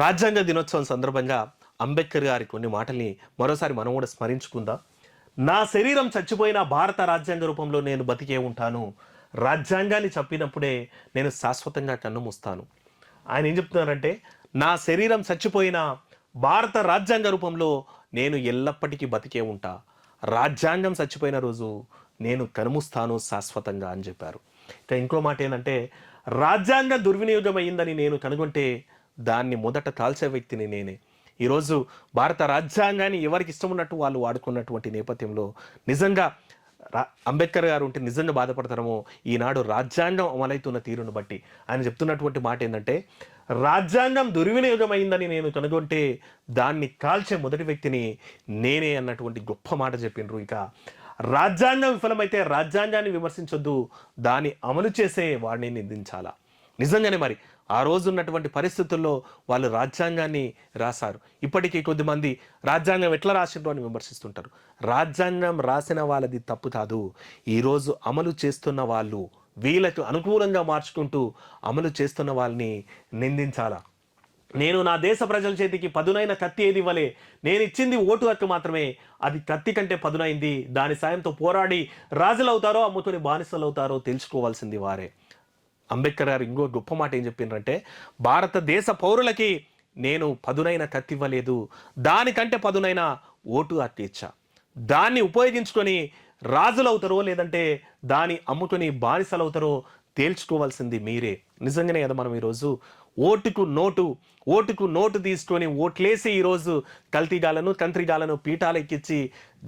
రాజ్యాంగ దినోత్సవం సందర్భంగా అంబేద్కర్ గారి కొన్ని మాటల్ని మరోసారి మనం కూడా స్మరించుకుందాం. నా శరీరం చచ్చిపోయిన భారత రాజ్యాంగ రూపంలో నేను బతికే ఉంటాను. రాజ్యాంగాన్ని చెప్పినప్పుడే నేను శాశ్వతంగా కన్నుమూస్తాను ఆయన ఏం చెప్తున్నారంటే నా శరీరం చచ్చిపోయిన భారత రాజ్యాంగ రూపంలో నేను ఎల్లప్పటికీ బతికే ఉంటా. రాజ్యాంగం చచ్చిపోయిన రోజు నేను కనుముస్తాను శాశ్వతంగా అని చెప్పారు. ఇక ఇంకో మాట ఏంటంటే రాజ్యాంగ దుర్వినియోగం అయ్యిందని నేను కనుగొంటే దాన్ని మొదట కాల్చే వ్యక్తిని నేనే. ఈరోజు భారత రాజ్యాంగాన్ని ఎవరికి ఇష్టం ఉన్నట్టు వాళ్ళు వాడుకున్నటువంటి నేపథ్యంలో నిజంగా రా అంబేద్కర్ గారు ఉంటే నిజంగా బాధపడతారేమో ఈనాడు రాజ్యాంగం అమలవుతున్న తీరును బట్టి. ఆయన చెప్తున్నటువంటి మాట ఏంటంటే రాజ్యాంగం దుర్వినియోగం అయిందని నేను కనుగొంటే దాన్ని కాల్చే మొదటి వ్యక్తిని నేనే అన్నటువంటి గొప్ప మాట చెప్పిండ్రు. ఇక రాజ్యాంగం విఫలమైతే రాజ్యాంగాన్ని విమర్శించొద్దు దాన్ని అమలు చేసే వాడిని నిందించాలా? నిజంగానే మరి ఆ రోజు ఉన్నటువంటి పరిస్థితుల్లో వాళ్ళు రాజ్యాంగాన్ని రాశారు. ఇప్పటికీ కొద్దిమంది రాజ్యాంగం ఎట్లా రాసిండ్రు అని విమర్శిస్తుంటారు. రాజ్యాంగం రాసిన వాళ్ళది తప్పు కాదు. ఈరోజు అమలు చేస్తున్న వాళ్ళు వీళ్ళకు అనుకూలంగా మార్చుకుంటూ అమలు చేస్తున్న వాళ్ళని నిందించాలా? నేను నా దేశ ప్రజల చేతికి పదునైన కత్తి ఏది ఇవ్వలే? నేను ఇచ్చింది ఓటు హక్కు మాత్రమే. అది కత్తి కంటే పదునైంది. దాని సాయంతో పోరాడి రాజులవుతారో అమ్ముకుని బానిసలవుతారో తెలుసుకోవాల్సింది వారే. అంబేద్కర్ గారు ఇంకో గొప్ప మాట ఏం చెప్పిండ్రంటే భారతదేశ పౌరులకి నేను పదునైన కత్తి ఇవ్వలేదు దానికంటే పదునైన ఓటు హక్కు ఇచ్చా. దాన్ని ఉపయోగించుకొని రాజులవుతారో లేదంటే దాన్ని అమ్ముకొని బానిసలవుతారో తేల్చుకోవాల్సింది మీరే. నిజంగానే కదా మనం ఈరోజు ఓటుకు నోటు ఓటుకు నోటు తీసుకొని ఓట్లేసి ఈరోజు కల్తీగాలను తంత్రిగాలను పీఠాలు ఎక్కించి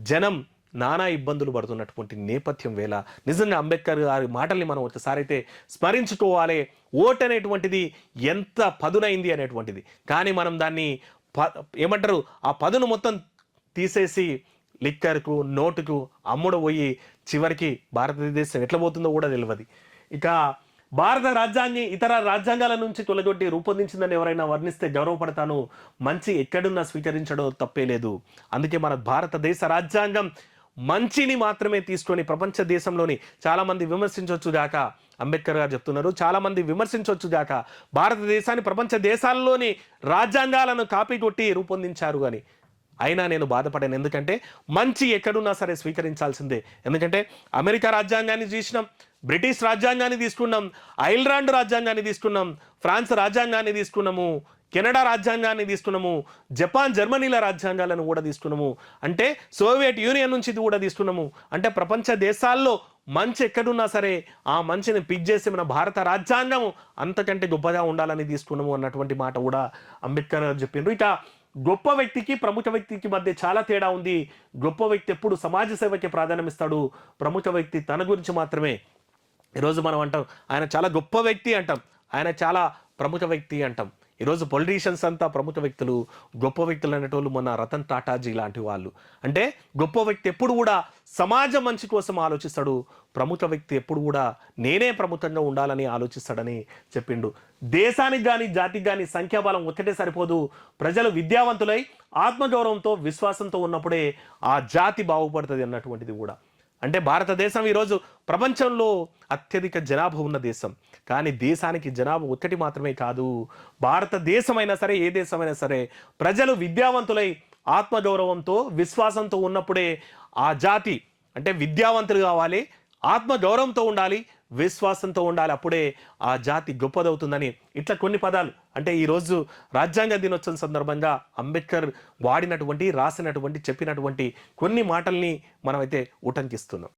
జనం నానా ఇబ్బందులు పడుతున్నటువంటి నేపథ్యం వేళ నిజంగా అంబేద్కర్ గారి మాటల్ని మనం ఒకసారి అయితే స్మరించుకోవాలి. ఓట్ అనేటువంటిది ఎంత పదునైంది అనేటువంటిది. కానీ మనం దాన్ని ప ఏమంటారు ఆ పదును మొత్తం తీసేసి లిక్కర్కు నోటుకు అమ్ముడు పోయి చివరికి భారతదేశం ఎట్లా పోతుందో కూడా తెలియదు ఇక భారత రాజ్యాంగం ఇతర రాజ్యాంగాల నుంచి తొలగొట్టి రూపొందించిందని ఎవరైనా వర్ణిస్తే గౌరవపడతాను. మంచి ఎక్కడున్నా స్వీకరించడం తప్పే లేదు. అందుకే మన భారతదేశ రాజ్యాంగం మంచిని మాత్రమే తీసుకొని ప్రపంచ దేశంలోని చాలామంది విమర్శించవచ్చు గాక. అంబేద్కర్ గారు చెప్తున్నారు చాలామంది విమర్శించవచ్చు గాక. భారతదేశాన్ని ప్రపంచ దేశాల్లోని రాజ్యాంగాలను కాపీ కొట్టి రూపొందించారు కానీ అయినా నేను బాధపడాను. ఎందుకంటే మంచి ఎక్కడున్నా సరే స్వీకరించాల్సిందే. ఎందుకంటే అమెరికా రాజ్యాంగాన్ని చూసినాం బ్రిటిష్ రాజ్యాంగాన్ని తీసుకున్నాం ఐర్లాండ్ రాజ్యాంగాన్ని తీసుకున్నాం ఫ్రాన్స్ రాజ్యాంగాన్ని తీసుకున్నాము కెనడా రాజ్యాంగాన్ని తీసుకున్నాము జపాన్ జర్మనీల రాజ్యాంగాలను కూడా తీసుకున్నాము. అంటే సోవియట్ యూనియన్ నుంచి ఇది కూడా తీసుకున్నాము. అంటే ప్రపంచ దేశాల్లో మంచి ఎక్కడున్నా సరే ఆ మంచిని పిక్ చేసి మన భారత రాజ్యాంగం అంతకంటే గొప్పగా ఉండాలని తీసుకున్నాము అన్నటువంటి మాట కూడా అంబేద్కర్ గారు చెప్పిండ్రు. ఇక గొప్ప వ్యక్తికి ప్రముఖ వ్యక్తికి మధ్య చాలా తేడా ఉంది. గొప్ప వ్యక్తి ఎప్పుడు సమాజ సేవకి ప్రాధాన్యం ఇస్తాడు. ప్రముఖ వ్యక్తి తన గురించి మాత్రమే. ఈరోజు మనం అంటాం ఆయన చాలా గొప్ప వ్యక్తి అంటాం ఆయన చాలా ప్రముఖ వ్యక్తి అంటాం. ఈరోజు పొలిటీషియన్స్ అంతా ప్రముఖ వ్యక్తులు గొప్ప వ్యక్తులు అనేటోళ్ళు మన రతన్ టాటాజీ లాంటి వాళ్ళు. అంటే గొప్ప వ్యక్తి ఎప్పుడు కూడా సమాజం మంచి కోసం ఆలోచిస్తాడు ప్రముఖ వ్యక్తి ఎప్పుడు కూడా నేనే ప్రముఖంగా ఉండాలని ఆలోచిస్తాడని చెప్పిండు. దేశానికి కానీ జాతికి కానీ సంఖ్యాబలం ఒక్కటే సరిపోదు. ప్రజలు విద్యావంతులై ఆత్మగౌరవంతో విశ్వాసంతో ఉన్నప్పుడే ఆ జాతి బాగుపడుతుంది అన్నటువంటిది కూడా. అంటే భారతదేశం ఈరోజు ప్రపంచంలో అత్యధిక జనాభా ఉన్న దేశం. కానీ దేశానికి జనాభా ఒక్కటి మాత్రమే కాదు భారతదేశమైనా సరే ఏ దేశమైనా సరే ప్రజలు విద్యావంతులై ఆత్మగౌరవంతో విశ్వాసంతో ఉన్నప్పుడే ఆ జాతి అంటే విద్యావంతులు కావాలి ఆత్మగౌరవంతో ఉండాలి విశ్వాసంతో ఉండాలి. అప్పుడే ఆ జాతి గొప్పదవుతుందని ఇట్లా కొన్ని పదాలు. అంటే ఈరోజు రాజ్యాంగ దినోత్సవం సందర్భంగా అంబేద్కర్ వాడినటువంటి రాసినటువంటి చెప్పినటువంటి కొన్ని మాటల్ని మనమైతే ఉటంకిస్తున్నాం